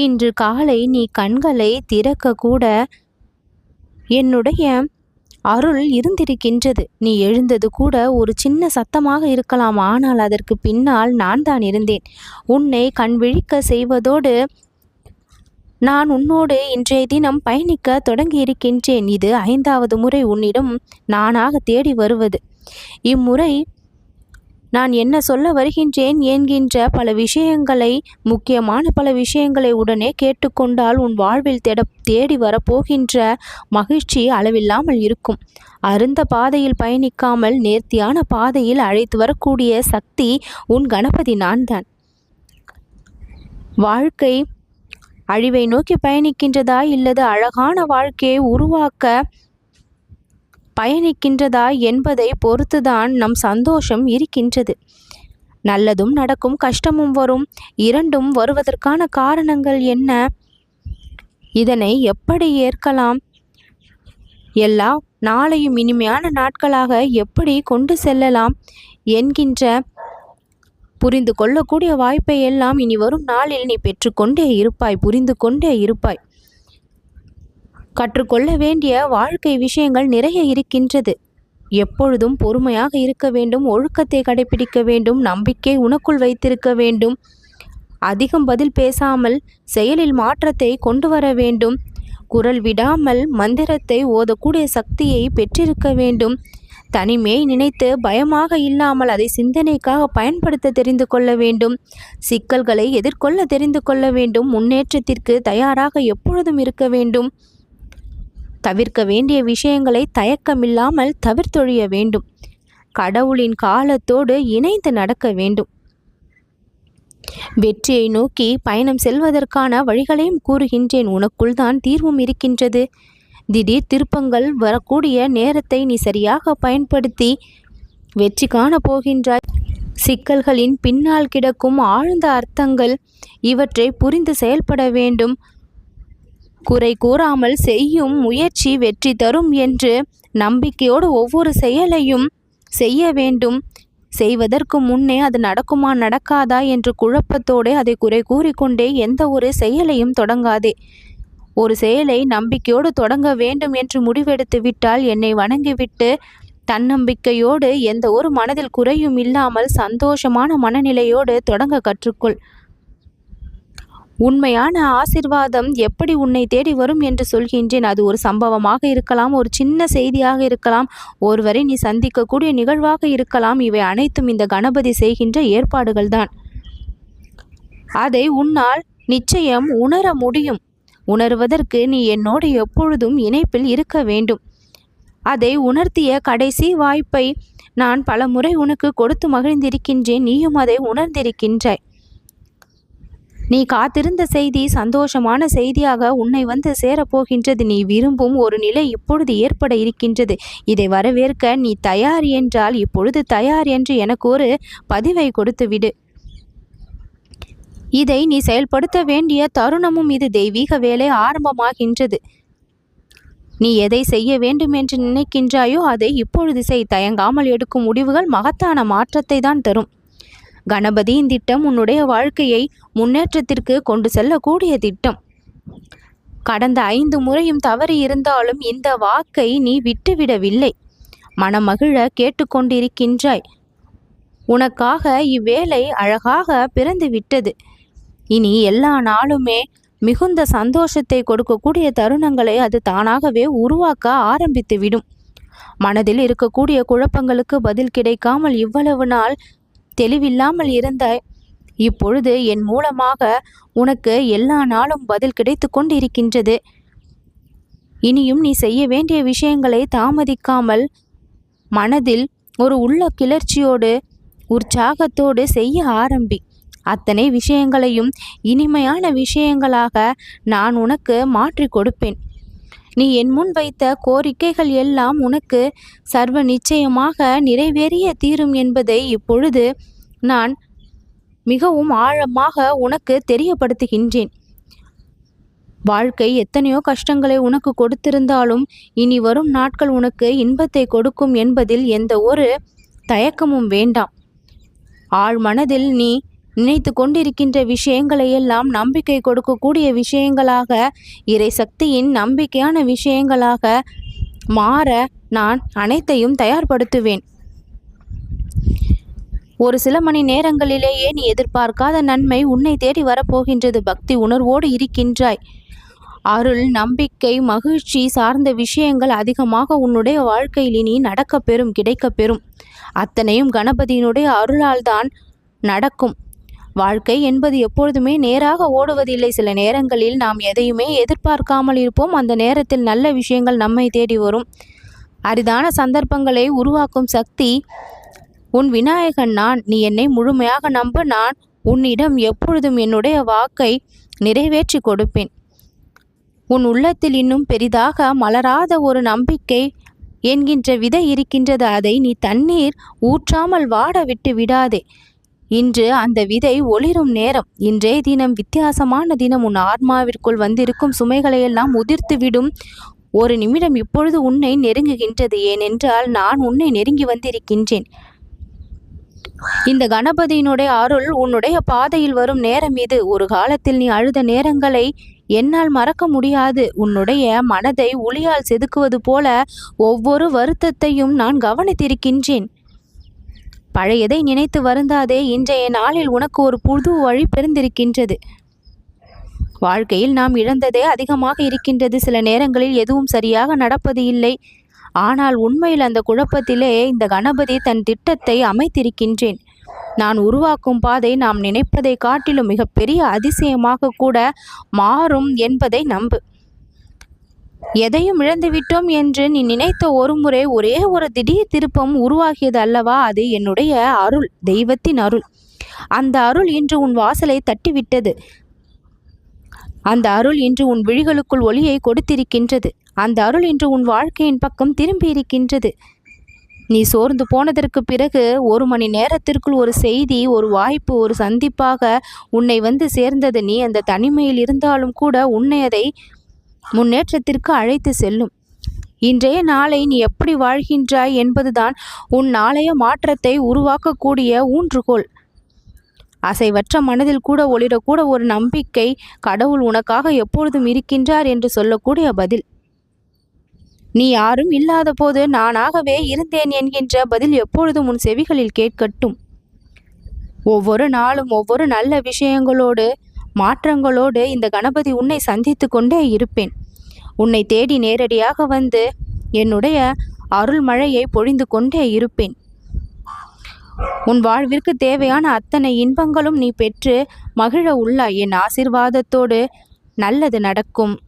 இன்று காலை நீ கண்களை திறக்க கூட என்னுடைய அருள் இருந்திருக்கின்றது. நீ எழுந்தது கூட ஒரு சின்ன சத்தமாக இருக்கலாம். ஆனால் அதற்கு பின்னால் நான் தான் இருந்தேன். உன்னை கண் விழிக்க செய்வதோடு நான் உன்னோடு இன்றைய தினம் பயணிக்க தொடங்கி இருக்கின்றேன் இது ஐந்தாவது முறை உன்னிடம் நானாக தேடி வருவது. இம்முறை நான் என்ன சொல்ல வருகின்றேன் என்கின்ற பல விஷயங்களை முக்கியமான பல விஷயங்களை உடனே கேட்டுக்கொண்டால் உன் வாழ்வில் தேட தேடி வரப்போகின்ற மகிழ்ச்சி அளவில்லாமல் இருக்கும். அருந்த பாதையில் பயணிக்காமல் நேர்த்தியான பாதையில் அழைத்து வரக்கூடிய சக்தி உன் கணபதி நான் தான் வாழ்க்கை அழிவை நோக்கி பயணிக்கின்றதா இல்லது அழகான வாழ்க்கையை உருவாக்க பயணிக்கின்றதா என்பதை பொறுத்துதான் நம் சந்தோஷம் இருக்கின்றது. நல்லதும் நடக்கும் கஷ்டமும் வரும். இரண்டும் வருவதற்கான காரணங்கள் என்ன? இதனை எப்படி ஏற்கலாம்? எல்லா நாளையும் இனிமையான நாட்களாக எப்படி கொண்டு செல்லலாம் என்கின்ற புரிந்து கொள்ளக்கூடிய வாய்ப்பை எல்லாம் இனி வரும் நாளில் நீ பெற்றுக்கொண்டே இருப்பாய் புரிந்து கொண்டே இருப்பாய். கற்றுக்கொள்ள வேண்டிய வாழ்க்கை விஷயங்கள் நிறைய இருக்கின்றது. எப்பொழுதும் பொறுமையாக இருக்க வேண்டும் ஒழுக்கத்தை கடைபிடிக்க வேண்டும் நம்பிக்கை உனக்குள் வைத்திருக்க வேண்டும். அதிகம் பதில் பேசாமல் செயலில் மாற்றத்தை கொண்டு வர வேண்டும். குரல் விடாமல் மந்திரத்தை ஓதக்கூடிய சக்தியை பெற்றிருக்க வேண்டும். தனிமையை நினைத்து பயமாக இல்லாமல் அதை சிந்தனைக்காக பயன்படுத்த தெரிந்து கொள்ள வேண்டும். சிக்கல்களை எதிர்கொள்ள தெரிந்து கொள்ள வேண்டும். முன்னேற்றத்திற்கு தயாராக எப்பொழுதும் இருக்க வேண்டும். தவிர்க்க வேண்டிய விஷயங்களை தயக்கமில்லாமல் தவிர்த்தொழிய வேண்டும். கடவுளின் காலத்தோடு இணைந்து நடக்க வேண்டும். வெற்றியை நோக்கி பயணம் செல்வதற்கான வழிகளையும் கூறுகின்றேன். உனக்குள் தான் தீர்வும் இருக்கின்றது. திடீர் திருப்பங்கள் வரக்கூடிய நேரத்தை நீ சரியாக பயன்படுத்தி வெற்றி காண போகின்றாய். சிக்கல்களின் பின்னால் கிடக்கும் ஆழ்ந்த அர்த்தங்கள் இவற்றை புரிந்து செயல்பட வேண்டும். குறை கூறாமல் செய்யும் முயற்சி வெற்றி தரும் என்று நம்பிக்கையோடு ஒவ்வொரு செயலையும் செய்ய வேண்டும். செய்வதற்கு முன்னே அது நடக்குமா நடக்காதா என்று குழப்பத்தோடு அதை குறை கூறிக்கொண்டே எந்த ஒரு செயலையும் தொடங்காதே. ஒரு செயலை நம்பிக்கையோடு தொடங்க வேண்டும் என்று முடிவெடுத்து விட்டால் என்னை வணங்கிவிட்டு தன்னம்பிக்கையோடு எந்த ஒரு மனதில் குறையும் இல்லாமல் சந்தோஷமான மனநிலையோடு தொடங்க கற்றுக்கொள். உண்மையான ஆசிர்வாதம் எப்படி உன்னை தேடி வரும் என்று சொல்கின்றேன். அது ஒரு சம்பவமாக இருக்கலாம் ஒரு சின்ன செய்தியாக இருக்கலாம் ஒருவரை நீ சந்திக்கக்கூடிய நிகழ்வாக இருக்கலாம். இவை அனைத்தும் இந்த கணபதி செய்கின்ற ஏற்பாடுகள்தான் அதை உன்னால் நிச்சயம் உணர முடியும். உணர்வதற்கு நீ என்னோடு எப்பொழுதும் இணைப்பில் இருக்க வேண்டும். அதை உணர்த்திய கடைசி வாய்ப்பை நான் பல முறை உனக்கு கொடுத்து மகிழ்ந்திருக்கின்றேன். நீயும் அதை உணர்ந்திருக்கின்றாய். நீ காத்திருந்த செய்தி சந்தோஷமான செய்தியாக உன்னை வந்து சேரப்போகின்றது. நீ விரும்பும் ஒரு நிலை இப்பொழுது ஏற்பட இருக்கின்றது. இதை வரவேற்க நீ தயார் என்றால் இப்பொழுது தயார் என்று எனக்கு ஒரு பதிவை கொடுத்து விடு இதை நீ செயல்படுத்த வேண்டிய தருணமும் இது. தெய்வீக வேலை ஆரம்பமாகின்றது. நீ எதை செய்ய வேண்டும் என்று நினைக்கின்றாயோ அதை இப்பொழுது செய். தயங்காமல் எடுக்கும் முடிவுகள் மகத்தான மாற்றத்தை தான் தரும். கணபதியின் திட்டம் உன்னுடைய வாழ்க்கையை முன்னேற்றத்திற்கு கொண்டு செல்லக்கூடிய திட்டம். கடந்த ஐந்து முறையும் தவறி இருந்தாலும் இந்த வாக்கை நீ விட்டுவிடவில்லை. மனமகிழ கேட்டுக்கொண்டிருக்கின்றாய். உனக்காக இவ்வேளை அழகாக பிறந்து விட்டது இனி எல்லா நாளுமே மிகுந்த சந்தோஷத்தை கொடுக்கக்கூடிய தருணங்களை அது தானாகவே உருவாக்க ஆரம்பித்துவிடும். மனதில் இருக்கக்கூடிய குழப்பங்களுக்கு பதில் கிடைக்காமல் இவ்வளவு நாள் தெளிவில்லாமல் இருந்தாய் இப்பொழுது என் மூலமாக உனக்கு எல்லா நாளும் பதில் கிடைத்து கொண்டிருக்கின்றது. இனியும் நீ செய்ய வேண்டிய விஷயங்களை தாமதிக்காமல் மனதில் ஒரு உள்ள கிளர்ச்சியோடு உற்சாகத்தோடு செய்ய ஆரம்பி. அத்தனை விஷயங்களையும் இனிமையான விஷயங்களாக நான் உனக்கு மாற்றி கொடுப்பேன். நீ என் முன் வைத்த கோரிக்கைகள் எல்லாம் உனக்கு சர்வ நிச்சயமாக நிறைவேறிய தீரும் என்பதை இப்பொழுது நான் மிகவும் ஆழமாக உனக்கு தெரியப்படுத்துகின்றேன். வாழ்க்கை எத்தனையோ கஷ்டங்களை உனக்கு கொடுத்திருந்தாலும் இனி வரும் நாட்கள் உனக்கு இன்பத்தை கொடுக்கும் என்பதில் எந்த ஒரு தயக்கமும் வேண்டாம். ஆழ் மனதில் நீ நினைத்து கொண்டிருக்கின்ற விஷயங்களை எல்லாம் நம்பிக்கை கொடுக்கக்கூடிய விஷயங்களாக இறை சக்தியின் நம்பிக்கையான விஷயங்களாக மாற நான் அனைத்தையும் தயார்படுத்துவேன். ஒரு சில மணி நேரங்களிலேயே நீ எதிர்பார்க்காத நன்மை உன்னை தேடி வரப்போகின்றது. பக்தி உணர்வோடு இருக்கின்றாய். அருள் நம்பிக்கை மகிழ்ச்சி சார்ந்த விஷயங்கள் அதிகமாக உன்னுடைய வாழ்க்கையில் இனி நடக்கப் பெறும் கிடைக்கப் பெறும். அத்தனையும் கணபதியினுடைய அருளால் தான் நடக்கும். வாழ்க்கை என்பது எப்பொழுதுமே நேராக ஓடுவதில்லை. சில நேரங்களில் நாம் எதையுமே எதிர்பார்க்காமல் இருப்போம். அந்த நேரத்தில் நல்ல விஷயங்கள் நம்மை தேடி வரும். அரிதான சந்தர்ப்பங்களை உருவாக்கும் சக்தி உன் விநாயகன் நான் நீ என்னை முழுமையாக நம்ப. நான் உன்னிடம் எப்பொழுதும் என்னுடைய வாக்கை நிறைவேற்றி கொடுப்பேன். உன் உள்ளத்தில் இன்னும் பெரிதாக மலராத ஒரு நம்பிக்கை என்கின்ற விதை இருக்கின்றது. அதை நீ தண்ணீர் ஊற்றாமல் வாட விட்டு விடாதே. இன்று அந்த விதை ஒளிரும் நேரம். இன்றைய தினம் வித்தியாசமான தினம் உன் ஆத்மாவிற்குள் வந்திருக்கும் சுமைகளையெல்லாம் உதிர்த்துவிடும். ஒரு நிமிடம் இப்பொழுது உன்னை நெருங்குகின்றது. ஏனென்றால் நான் உன்னை நெருங்கி வந்திருக்கின்றேன். இந்த கணபதியினுடைய அருள் உன்னுடைய பாதையில் வரும் நேரம் இது. ஒரு காலத்தில் நீ அழுத நேரங்களை என்னால் மறக்க முடியாது. உன்னுடைய மனதை ஒளியால் செதுக்குவது போல ஒவ்வொரு வருத்தத்தையும் நான் கவனித்திருக்கின்றேன். பழையதை நினைத்து வருந்தாதே இன்றைய நாளில் உனக்கு ஒரு புது வழி பிறந்திருக்கின்றது. வாழ்க்கையில் நாம் இழந்ததே அதிகமாக இருக்கின்றது. சில நேரங்களில் எதுவும் சரியாக நடப்பது இல்லை. ஆனால் உண்மையில் அந்த குழப்பத்திலே இந்த கணபதி தன் திட்டத்தை அமைத்திருக்கின்றேன். நான் உருவாக்கும் பாதை நாம் நினைப்பதை காட்டிலும் மிகப்பெரிய அதிசயமாக கூட மாறும் என்பதை நம்பு. எதையும் இழந்துவிட்டோம் என்று நீ நினைத்த ஒரு முறை ஒரே ஒரு திடீர் திருப்பம் உருவாகியது அல்லவா? அது என்னுடைய அருள் தெய்வத்தின் அருள். அந்த அருள் இன்று உன் வாசலை தட்டிவிட்டது. அந்த அருள் இன்று உன் விழிகளுக்குள் ஒளியை கொடுத்திருக்கின்றது. அந்த அருள் இன்று உன் வாழ்க்கையின் பக்கம் திரும்பி இருக்கின்றது. நீ சோர்ந்து போனதற்கு பிறகு ஒரு மணி நேரத்திற்குள் ஒரு செய்தி ஒரு வாய்ப்பு ஒரு சந்திப்பாக உன்னை வந்து சேர்ந்தது. நீ அந்த தனிமையில் இருந்தாலும் கூட உன்னை அதை முன்னேற்றத்திற்கு அழைத்து செல்லும். இன்றைய நாளை நீ எப்படி வாழ்கின்றாய் என்பதுதான் உன் நாளைய மாற்றத்தை உருவாக்கக்கூடிய ஊன்றுகோல். அசைவற்ற மனதில் கூட ஒளிரக்கூட ஒரு நம்பிக்கை கடவுள் உனக்காக எப்பொழுதும் இருக்கின்றார் என்று சொல்லக்கூடிய பதில். நீ யாரும் இல்லாத போது நானாகவே இருந்தேன் என்கின்ற பதில் எப்பொழுதும் உன் செவிகளில் கேட்கட்டும். ஒவ்வொரு நாளும் ஒவ்வொரு நல்ல விஷயங்களோடு மாற்றங்களோடு இந்த கணபதி உன்னை சந்தித்து கொண்டே இருப்பேன். உன்னை தேடி நேரடியாக வந்து என்னுடைய அருள்மழையை பொழிந்து கொண்டே இருப்பேன். உன் வாழ்விற்கு தேவையான அத்தனை இன்பங்களும் நீ பெற்று மகிழ உள்ளாய். என் ஆசிர்வாதத்தோடு நல்லது நடக்கும்.